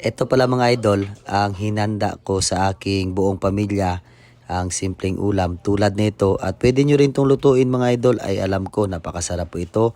Ito pala mga idol, ang hinanda ko sa aking buong pamilya, ang simpleng ulam tulad nito. At pwede nyo rin itong lutuin mga idol, ay alam ko napakasarap po ito.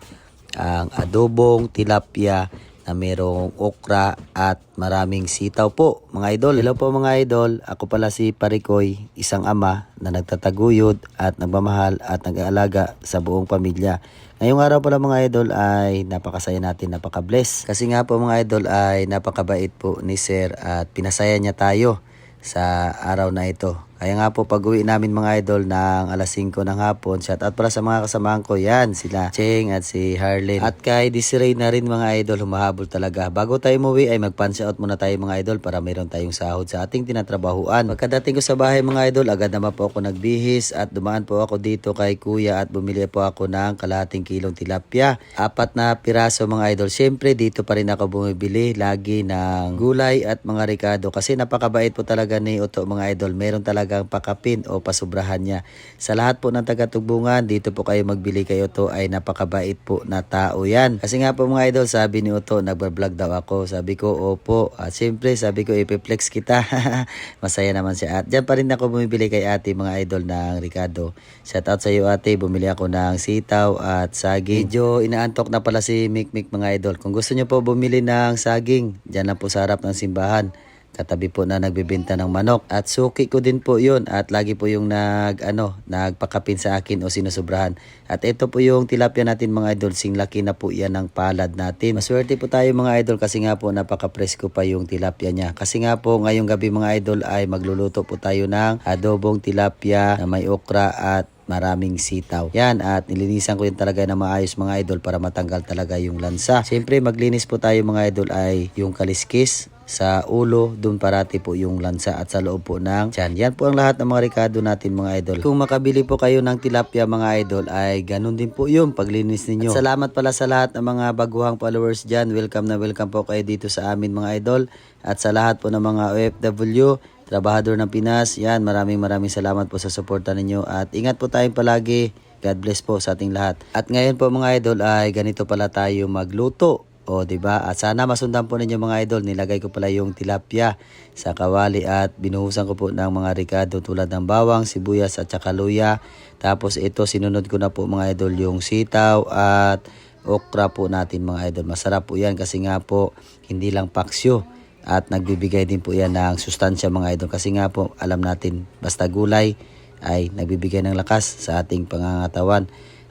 Ang adobong tilapia na merong okra at maraming sitaw po mga idol. Hello po mga idol, ako pala si Parikoy, isang ama na nagtataguyod at nagmamahal at nag-aalaga sa buong pamilya. Ngayong araw pala mga idol ay napakasaya natin, napaka-bless. Kasi nga po mga idol ay napakabait po ni Sir at pinasaya niya tayo sa araw na ito. Kaya nga po pag uwi namin mga idol ng alas 5 ng hapon, shout out pala sa mga kasamahan ko yan, sila Cheng at si Harlin. At kay Desiree na rin mga idol, humahabol talaga. Bago tayo umuwi ay mag-punch out muna tayo mga idol para mayroon tayong sahod sa ating tinatrabahuan. Pagkadating ko sa bahay mga idol, agad naman po ako nagbihis at dumaan po ako dito kay kuya at bumili po ako ng kalahating kilong tilapia. Apat na piraso mga idol. Siyempre dito pa rin ako bumibili lagi ng gulay at mga ricado kasi napakabait po talaga ni Otto mga idol. Meron talagang pakapin o pasubrahan niya. Sa lahat po ng taga-tugbungan, dito po kayo magbili kayo to ay napakabait po na tao yan. Kasi nga po mga idol, sabi ni Otto, nagbablog daw ako. Sabi ko, opo. At siyempre, sabi ko, ipiplex kita. Masaya naman siya. At dyan pa rin ako bumibili kay ate mga idol ng Ricardo. Shout out sa iyo ate, bumili ako ng sitaw at saging. Medyo inaantok na pala si Mikmik mga idol. Kung gusto niyo po bumili ng saging, dyan lang po sa harap ng simbahan. Katabi po na nagbebenta ng manok. At suki ko din po yun. At lagi po yung nag, ano, nagpakapin sa akin o sinusobrahan. At ito po yung tilapia natin mga idol. Sing laki na po yan ng palad natin. Maswerte po tayo mga idol kasi nga po napaka-presko pa yung tilapia niya. Kasi nga po ngayong gabi mga idol ay magluluto po tayo ng adobong tilapia na may okra at maraming sitaw. Yan at nilinisan ko yun talaga na maayos mga idol para matanggal talaga yung lansa. Siyempre maglinis po tayo mga idol ay yung kaliskis sa ulo, doon parati po yung lansa at sa loob po ng tiyan. Yan po ang lahat ng mga ricado natin mga idol. Kung makabili po kayo ng tilapia mga idol ay ganun din po yung paglinis ninyo. At salamat pala sa lahat ng mga baguhang followers dyan. Welcome na welcome po kayo dito sa amin mga idol. At sa lahat po ng mga OFW, trabahador ng Pinas, yan maraming maraming salamat po sa suporta ninyo. At ingat po tayong palagi. God bless po sa ating lahat. At ngayon po mga idol ay ganito pala tayo magluto. O, ba? At sana masundan po ninyo mga idol. Nilagay ko pala yung tilapia sa kawali at binuhusan ko po ng mga ricado tulad ng bawang, sibuyas at saka luya. Tapos ito sinunod ko na po mga idol yung sitaw at okra po natin mga idol. Masarap po yan kasi nga po hindi lang paksyo at nagbibigay din po yan ng sustansya mga idol kasi nga po alam natin basta gulay ay nagbibigay ng lakas sa ating pangangatawan.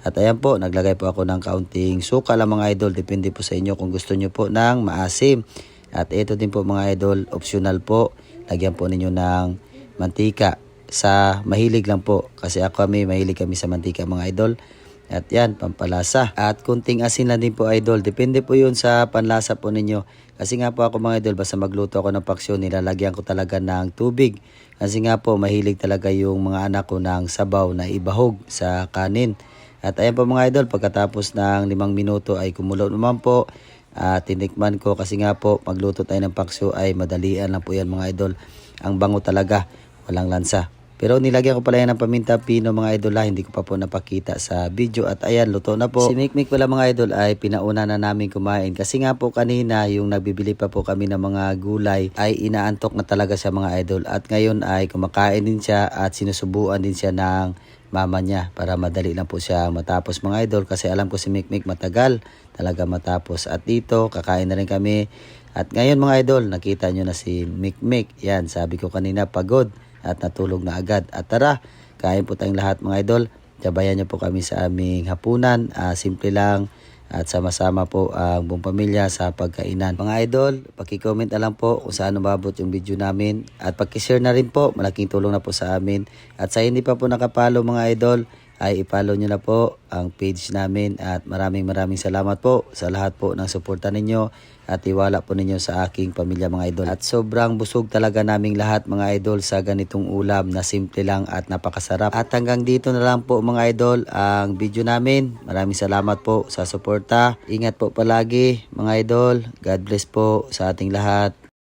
At ayan po, naglagay po ako ng kaunting suka lang mga idol. Depende po sa inyo kung gusto nyo po ng maasim. At ito din po mga idol, optional po. Lagyan po ninyo ng mantika. Sa mahilig lang po. Kasi ako kami, mahilig kami sa mantika mga idol. At yan, pampalasa. At kunting asin lang din po idol. Depende po yun sa panlasa po ninyo. Kasi nga po ako mga idol, basta magluto ako ng paksyon, nilalagyan ko talaga ng tubig. Kasi nga po, mahilig talaga yung mga anak ko ng sabaw na ibahog sa kanin. At ayan po mga idol, pagkatapos ng limang minuto ay kumulo naman po. At tinikman ko kasi nga po, magluto tayo ng paksyo ay madalian lang po yan mga idol. Ang bango talaga, walang lansa. Pero nilagyan ko pala yan ng paminta pino mga idol ha, hindi ko pa po napakita sa video at ayan luto na po. Si Mikmik pala mga idol ay pinauna na namin kumain kasi nga po kanina yung nagbibili pa po kami ng mga gulay ay inaantok na talaga siya mga idol at ngayon ay kumakain din siya at sinusubuan din siya ng mama niya para madali lang po siya matapos mga idol kasi alam ko si Mikmik matagal talaga matapos at dito kakain na rin kami at ngayon mga idol nakita nyo na si Mikmik yan sabi ko kanina pagod at natulog na agad. At tara, kain po tayong lahat mga idol. Tabayan niyo po kami sa aming hapunan. Ah, simple lang at sama-sama po ang buong pamilya sa pagkainan. Mga idol, paki-comment na lang po kung saan umabot yung video namin. At paki-share na rin po, malaking tulong na po sa amin. At sa hindi pa po nakapalo mga idol, ay ipalo nyo na po ang page namin at maraming maraming salamat po sa lahat po ng suporta ninyo at iwala po ninyo sa aking pamilya mga idol. At sobrang busog talaga naming lahat mga idol sa ganitong ulam na simple lang at napakasarap. At hanggang dito na lang po mga idol ang video namin. Maraming salamat po sa suporta. Ingat po palagi mga idol. God bless po sa ating lahat.